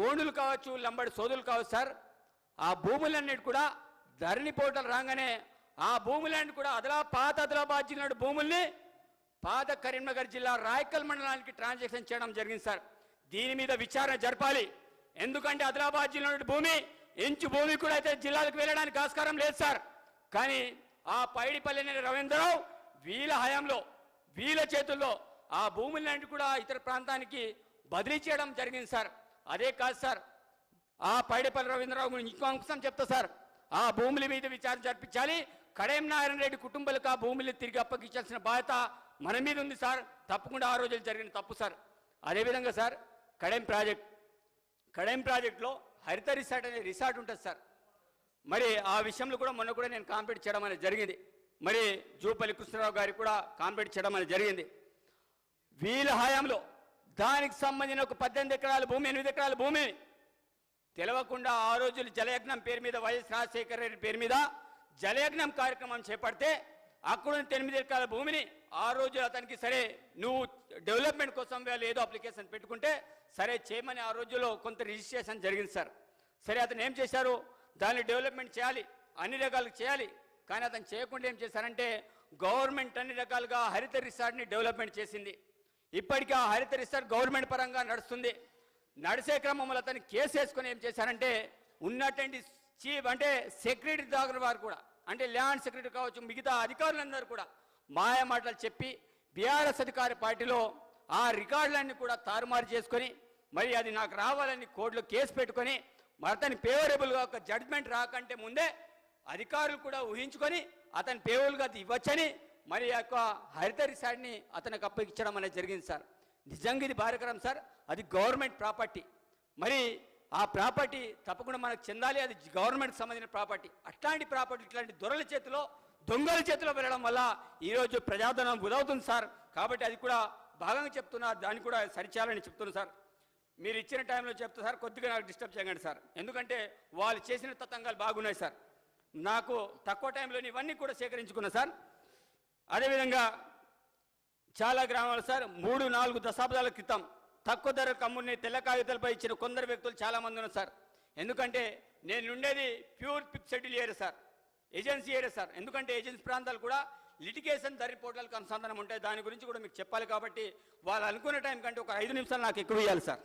గోండులు కావచ్చు లంబడి సోదులు కావచ్చు సార్ ఆ భూములన్నిటి కూడా ధరణి పోటలు రాగానే ఆ భూములన్నీ కూడా అదలా పాత ఆదిలాబాద్ జిల్లా భూముల్ని పాత కరీంనగర్ జిల్లా రాయకల్ మండలానికి ట్రాన్సాక్షన్ చేయడం జరిగింది సార్. దీని మీద విచారణ జరపాలి. ఎందుకంటే ఆదిలాబాద్ జిల్లా భూమి ఇంచు భూమి కూడా అయితే జిల్లాలకు వెళ్ళడానికి ఆస్కారం లేదు సార్. కానీ ఆ పైడిపల్లి రవీంద్రరావు వీళ్ళ హయాంలో వీళ్ళ చేతుల్లో ఆ భూములన్నింటి కూడా ఇతర ప్రాంతానికి బదిలీ చేయడం జరిగింది సార్. అదే కాదు సార్. ఆ పైడిపల్లి రవీంద్రరావు గురించి ఇంకో అంశం చెప్తా సార్. ఆ భూముల మీద విచారణ జరిపించాలి. కడేం నారాయణ రెడ్డి కుటుంబాలకు ఆ భూములు తిరిగి అప్పగించాల్సిన బాధ్యత మన మీద ఉంది సార్. తప్పకుండా ఆ రోజులు జరిగిన తప్పు సార్. అదేవిధంగా సార్ కడెం ప్రాజెక్ట్. కడెం ప్రాజెక్ట్లో హరిత రిసార్ట్ అనే రిసార్ట్ ఉంటుంది సార్. మరి ఆ విషయంలో కూడా మొన్న కూడా నేను కాంపిట్ చేయడం అనేది జరిగింది. మరి జూపల్లి కృష్ణారావు గారికి కూడా కాంపిట్ చేయడం అనేది జరిగింది. వీళ్ళ హయాంలో దానికి సంబంధించిన ఒక పద్దెనిమిది ఎకరాల భూమి ఎనిమిది ఎకరాల భూమి. తెలవకుండా ఆ రోజులు జలయజ్ఞం పేరు మీద వైఎస్ రాజశేఖర రెడ్డి పేరు మీద జలయజ్ఞం కార్యక్రమం చేపడితే అక్కడ ఉన్న ఎనిమిది ఎకరాల భూమిని ఆ రోజు అతనికి సరే నువ్వు డెవలప్మెంట్ కోసం వాళ్ళు ఏదో అప్లికేషన్ పెట్టుకుంటే సరే చేయమని ఆ రోజుల్లో కొంత రిజిస్ట్రేషన్ జరిగింది సార్. సరే అతను ఏం చేశారు? దాన్ని డెవలప్మెంట్ చేయాలి అన్ని రకాలుగా చేయాలి. కానీ అతను చేయకుండా ఏం చేశారంటే గవర్నమెంట్ అన్ని రకాలుగా హరిత రిసార్ట్ని డెవలప్మెంట్ చేసింది. ఇప్పటికీ ఆ హరిత రిసార్ట్ గవర్నమెంట్ పరంగా నడుస్తుంది. నడిసే క్రమంలో అతను కేసు వేసుకొని ఏం చేశారంటే ఉన్నటువంటి చీఫ్ అంటే సెక్రటరీ దగ్గర వారు కూడా అంటే ల్యాండ్ సెక్రటరీ కావచ్చు మిగతా అధికారులందరూ కూడా మాయ మాటలు చెప్పి బీఆర్ఎస్ అధికార పార్టీలో ఆ రికార్డులన్నీ కూడా తారుమారు చేసుకొని మరి అది నాకు రావాలని కోర్టులో కేసు పెట్టుకొని మరి అతని ఫేవరబుల్గా ఒక జడ్జ్మెంట్ రాకంటే ముందే అధికారులు కూడా ఊహించుకొని అతని ఫేవరబుల్గా అది ఇవ్వచ్చని మరి యొక్క హరిత రిసార్ట్ని అతనికి అప్పగించడం అనేది జరిగింది సార్. నిజంగా ఇది భారకరం సార్. అది గవర్నమెంట్ ప్రాపర్టీ. మరి ఆ ప్రాపర్టీ తప్పకుండా మనకు చెందాలి. అది గవర్నమెంట్ సంబంధించిన ప్రాపర్టీ. అట్లాంటి ప్రాపర్టీ ఇట్లాంటి దొరల చేతిలో దొంగల చేతిలో వెళ్ళడం వల్ల ఈరోజు ప్రజాధనం వృధవుతుంది సార్. కాబట్టి అది కూడా భాగంగా చెప్తున్నా దాన్ని కూడా సరిచేయాలని చెప్తున్నా సార్. మీరు ఇచ్చిన టైంలో చెప్తా సార్. కొద్దిగా నాకు డిస్టర్బ్ చేయకండి సార్. ఎందుకంటే వాళ్ళు చేసిన తతంగాలు బాగున్నాయి సార్. నాకు తక్కువ టైంలో ఇవన్నీ కూడా సేకరించుకున్నా సార్. అదేవిధంగా చాలా గ్రామాలు సార్ మూడు నాలుగు దశాబ్దాల క్రితం తక్కువ ధర కమ్ముని తెల్ల కాగితాలపై ఇచ్చిన కొందరు వ్యక్తులు చాలామంది ఉన్నారు సార్. ఎందుకంటే నేను ఉండేది ప్యూర్ పిప్ schedule area sir agency area sir. ఎందుకంటే ఏజెన్సీ ప్రాంతాలు కూడా లిటిగేషన్ ధర పోర్టల్కి అనుసంధానం ఉంటాయి. దాని గురించి కూడా మీకు చెప్పాలి కాబట్టి వాళ్ళు అనుకున్న టైం కంటే ఒక ఐదు నిమిషాలు నాకు ఎక్కువ ఇవ్వాలి సార్.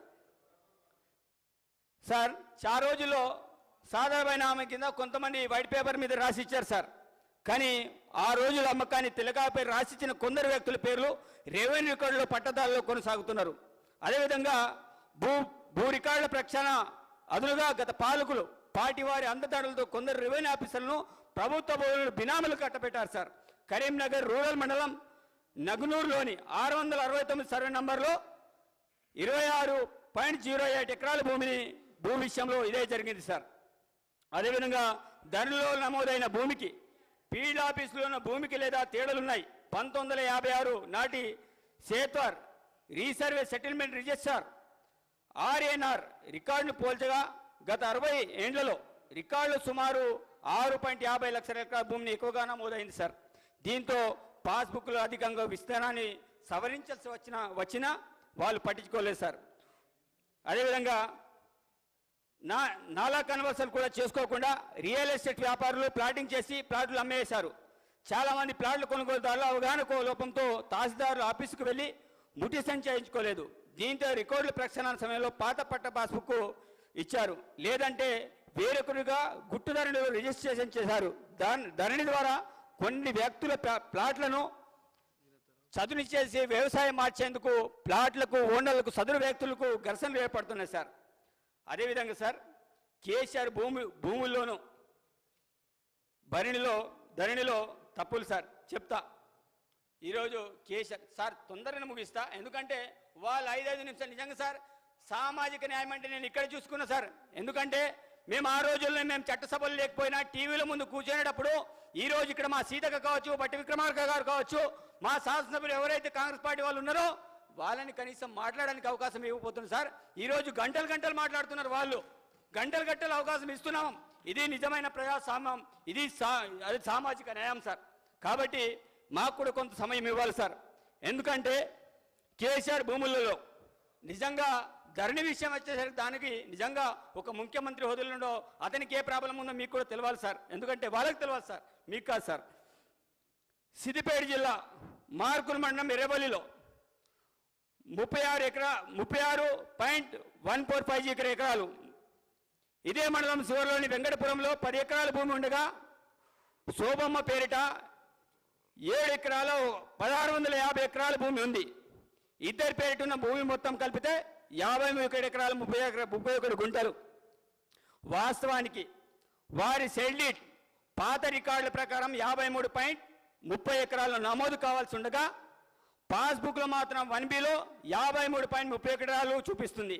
సార్ చా రోజుల్లో సాధారణమైన ఆమె కింద కొంతమంది వైట్ పేపర్ మీద రాసి ఇచ్చారు సార్. కానీ ఆ రోజుల అమ్మకాన్ని తిలకాపై రాసిచ్చిన కొందరు వ్యక్తుల పేర్లు రెవెన్యూ రికార్డులో పట్టదారులో కొనసాగుతున్నారు. అదేవిధంగా భూ భూ రికార్డుల ప్రక్షాళన అదునుగా గత పాలకులు పార్టీ వారి అందదాడులతో కొందరు రెవెన్యూ ఆఫీసర్లను ప్రభుత్వ భూములను బినాములు కట్టబెట్టారు సార్. కరీంనగర్ రూరల్ మండలం నగునూరులోని ఆరు వందల అరవై తొమ్మిది సర్వే నంబర్లో ఇరవై ఆరు పాయింట్ జీరో ఎయిట్ ఎకరాల భూమిని భూ విషయంలో ఇదే జరిగింది సార్. అదేవిధంగా ధరలో నమోదైన భూమికి ఫీల్డ్ ఆఫీసులో ఉన్న భూమికి లేదా తేడాలున్నాయి. పంతొమ్మిది వందల యాభై ఆరు నాటి sethwar resurvey settlement register RNR రికార్డును పోల్చగా గత అరవై ఏండ్లలో రికార్డులు సుమారు ఆరు పాయింట్ యాభై లక్షల ఎకరాల భూమిని ఎక్కువగా నమోదైంది సార్. దీంతో పాస్బుక్లు అధికంగా విస్తీర్ణాన్ని సవరించాల్సి వచ్చిన వచ్చినా వాళ్ళు పట్టించుకోలేదు సార్. అదేవిధంగా నా నాలా కన్వర్సల్ కూడా చేసుకోకుండా రియల్ ఎస్టేట్ వ్యాపారులు ప్లాటింగ్ చేసి ప్లాట్లు అమ్మేశారు. చాలామంది ప్లాట్లు ప్లాట్ల కొనుగోలుదారులు అవగాహన లోపంతో తహసీల్దారుల ఆఫీసుకు వెళ్ళి ముటి సంచయించుకోలేదు దీంతో రికార్డుల ప్రక్షాళన సమయంలో పాత పట్ట పాస్బుక్ ఇచ్చారు. లేదంటే వేరొకరుగా గుట్టుధరణిలో రిజిస్ట్రేషన్ చేశారు. దాని ధరణి ద్వారా కొన్ని వ్యక్తుల ప్లా- ప్లాట్లను చదును చేసి వ్యవసాయం మార్చేందుకు ప్లాట్లకు ఓనర్లకు సదును వ్యక్తులకు ఘర్షణలు ఏర్పడుతున్నాయి సార్. అదేవిధంగా సార్ కేసీఆర్ భూమి భూముల్లోనూ భరణిలో ధరణిలో తప్పులు సార్ చెప్తా. ఈరోజు కేసీఆర్ సార్ తొందరగా ముగిస్తా. ఎందుకంటే వాళ్ళు ఐదైదు నిమిషాలు నిజంగా సార్ సామాజిక న్యాయం అంటే నేను ఇక్కడ చూసుకున్నా సార్. ఎందుకంటే మేము ఆ రోజుల్లో మేము చట్టసభలు లేకపోయినా టీవీల ముందు కూర్చునేటప్పుడు ఈ రోజు ఇక్కడ మా సీతక కావచ్చు బట్టి విక్రమార్క గారు కావచ్చు మా శాసనసభ్యులు ఎవరైతే కాంగ్రెస్ పార్టీ వాళ్ళు ఉన్నారో వాళ్ళని కనీసం మాట్లాడడానికి అవకాశం ఇవ్వబోతుంది సార్ ఈరోజు గంటలు గంటలు మాట్లాడుతున్నారు వాళ్ళు. గంటలు గంటలు అవకాశం ఇస్తున్నాం. ఇది నిజమైన ప్రజాస్వామ్యం. ఇది సా అది సామాజిక న్యాయం సార్. కాబట్టి మాకు కూడా కొంత సమయం ఇవ్వాలి సార్. ఎందుకంటే కేసీఆర్ భూములలో నిజంగా ధరణి విషయం వచ్చేసరికి దానికి నిజంగా ఒక ముఖ్యమంత్రి హోదాలో అతనికి ఏ ప్రాబ్లం ఉందో మీకు కూడా తెలియాలి సార్. ఎందుకంటే వాళ్ళకి తెలియాలి సార్. మీకు కాదు సార్. సిద్దిపేట జిల్లా మార్కుల మండలం ఎర్రబల్లిలో ముప్పై ఆరు ఎకరా ముప్పై ఆరు పాయింట్ వన్ ఫోర్ ఫైవ్ ఎకర ఎకరాలు. ఇదే మండలం శివరిలోని వెంకటపురంలో పది ఎకరాల భూమి ఉండగా శోభమ్మ పేరిట ఏడు ఎకరాల పదహారు వందల యాభై ఎకరాల భూమి ఉంది. ఇద్దరి పేరిట ఉన్న భూమి మొత్తం కలిపితే యాభై ఒకటి ఎకరాలు ముప్పై ఎకర ముప్పై ఒకటి గుంటలు. వాస్తవానికి వారి సెల్డిట్ పాత రికార్డుల ప్రకారం యాభై మూడు పాయింట్ ముప్పై ఎకరాలు నమోదు కావాల్సి ఉండగా పాస్బుక్లో మాత్రం వన్ బిలో యాభై మూడు పాయింట్ ముప్పై ఎకరాలు చూపిస్తుంది.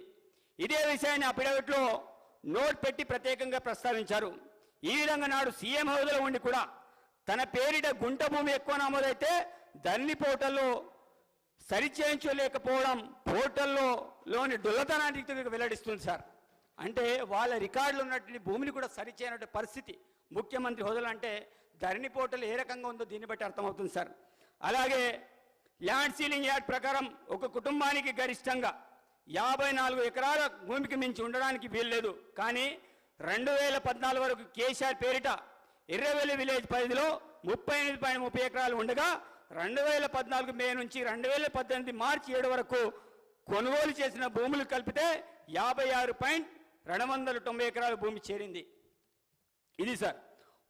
ఇదే విషయాన్ని అఫిడవిట్లో నోట్ పెట్టి ప్రత్యేకంగా ప్రస్తావించారు. ఈ విధంగా నాడు సీఎం హోదాలో ఉండి కూడా తన పేరిట గుంట భూమి ఎక్కువ నమోదైతే ధరణి పోర్టల్లో సరిచేయించలేకపోవడం పోర్టల్లో లోని డొల్లతనానికి వెల్లడిస్తుంది సార్. అంటే వాళ్ళ రికార్డులు ఉన్నటువంటి భూమిని కూడా సరిచేయనటువంటి పరిస్థితి ముఖ్యమంత్రి హోదాలు అంటే ధరణి పోర్టల్ ఏ రకంగా ఉందో దీన్ని బట్టి అర్థమవుతుంది సార్. అలాగే ల్యాండ్ సీలింగ్ యాక్ట్ ప్రకారం ఒక కుటుంబానికి గరిష్టంగా యాభై నాలుగు ఎకరాల భూమికి మించి ఉండడానికి వీల్లేదు. కానీ రెండు వేల పద్నాలుగు వరకు కేసీఆర్ పేరిట ఎర్రవెల్లి విలేజ్ పరిధిలో ముప్పై ఎనిమిది పాయింట్ ముప్పై ఎకరాలు ఉండగా రెండు వేల పద్నాలుగు మే నుంచి రెండు వేల పద్దెనిమిది మార్చి ఏడు వరకు కొనుగోలు చేసిన భూములు కలిపితే యాభై ఆరు పాయింట్ రెండు వందల తొంభై ఎకరాల భూమి చేరింది. ఇది సార్.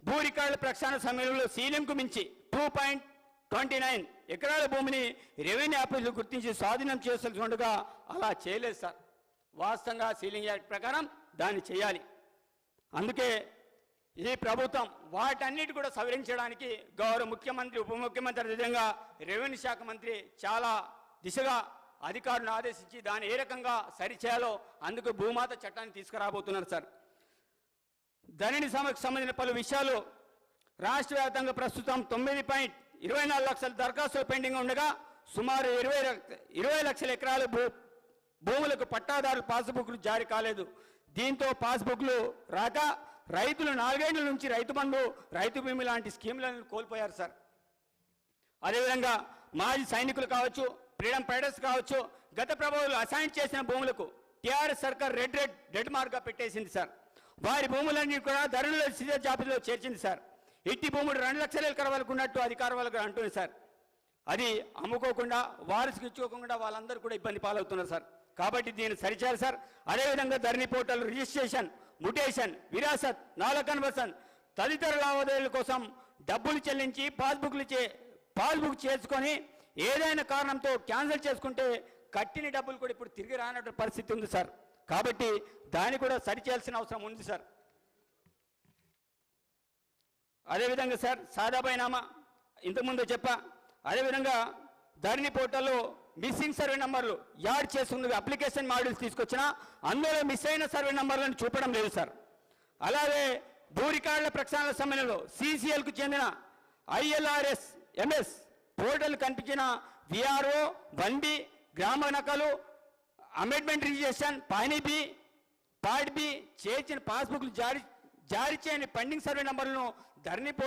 భూ రికార్డుల ప్రక్షాళన సమయంలో సీలింగ్కు మించి టూ పాయింట్ ట్వంటీ నైన్ ఎకరాల భూమిని రెవెన్యూ ఆఫీసులు గుర్తించి స్వాధీనం చేయాల్సి ఉండగా అలా చేయలేదు సార్. వాస్తవంగా సీలింగ్ యాక్ట్ ప్రకారం దాన్ని చేయాలి. అందుకే ఈ ప్రభుత్వం వాటన్నిటి కూడా సవరించడానికి గౌరవ ముఖ్యమంత్రి ఉప ముఖ్యమంత్రి విధంగా రెవెన్యూ శాఖ మంత్రి చాలా దిశగా అధికారులను ఆదేశించి దాన్ని ఏ రకంగా సరిచేయాలో అందుకు భూమాత చట్టాన్ని తీసుకురాబోతున్నారు సార్. ధరణి సమకు సంబంధించిన పలు విషయాలు రాష్ట్ర వ్యాప్తంగా ప్రస్తుతం తొమ్మిది పాయింట్ ఇరవై నాలుగు లక్షల దరఖాస్తులు పెండింగ్ ఉండగా సుమారు ఇరవై ఇరవై లక్షల ఎకరాల భూ భూములకు పట్టాదారు పాస్బుక్లు జారీ కాలేదు. దీంతో పాస్బుక్లు రాక రైతులు నాలుగేళ్ళ నుంచి రైతు బంధు రైతు భూమి లాంటి స్కీములను కోల్పోయారు సార్. అదేవిధంగా మాజీ సైనికులు కావచ్చు ఫ్రీడమ్ ఫైటర్స్ కావచ్చు గత ప్రభుత్వాలు అసైన్ చేసిన భూములకు టీఆర్ఎస్ సర్కార్ రెడ్ రెడ్ రెడ్ మార్క్గా పెట్టేసింది సార్. వారి భూములన్నీ కూడా ధరలు సీజర్ జాబితాలో చేర్చింది సార్. ఎట్టి భూములు రెండు లక్షల ఎకరాల వరకు ఉన్నట్టు అధికార వాళ్ళకు అంటుంది సార్. అది అమ్ముకోకుండా వారసుకు ఇచ్చుకోకుండా వాళ్ళందరూ కూడా ఇబ్బంది పాలవుతున్నారు సార్. కాబట్టి దీన్ని సరిచేయాలి సార్. అదేవిధంగా ధరణి పోర్టల్ రిజిస్ట్రేషన్ ముటేషన్ విరాసత్ నాల కన్వర్షన్ తదితర లావాదేవీల కోసం డబ్బులు చెల్లించి పాస్బుక్లు చే పాస్బుక్ చేసుకొని ఏదైనా కారణంతో క్యాన్సిల్ చేసుకుంటే కట్టిన డబ్బులు కూడా ఇప్పుడు తిరిగి రానట్టు పరిస్థితి ఉంది సార్. కాబట్టి దాన్ని కూడా సరిచేయాల్సిన అవసరం ఉంది సార్. అదేవిధంగా సార్ సాదాబైనామా ఇంతకుముందు చెప్పా అదేవిధంగా ధరణి పోర్టల్లో మిస్సింగ్ సర్వే నంబర్లు యాడ్ చేస్తున్న అప్లికేషన్ మాడ్యూల్స్ తీసుకొచ్చిన అందులో మిస్ అయిన సర్వే నంబర్లను చూపడం లేదు సార్. అలాగే భూ రికార్డుల ప్రక్షాళన సమయంలో సిసిఎల్కు చెందిన ఐఎల్ఆర్ఎస్ ఎంఎస్ పోర్టల్ కనిపించిన విఆర్ఓ వన్ బి గ్రామ నకలు అమెండ్మెంట్ రిజిస్ట్రేషన్ పాని బి పార్ట్ బి చేర్చిన పాస్బుక్లు జారీ జారీ చేయని పెండింగ్ సర్వే నంబర్లను ధరణి పోర్టల్